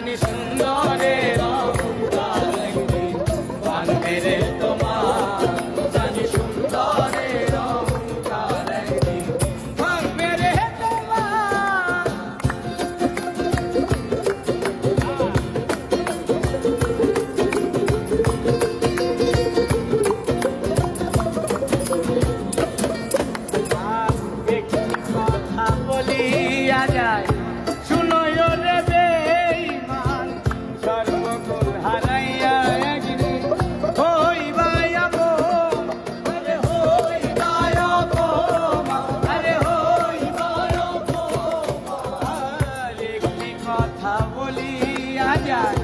你懂 কথা বলিয়া যায়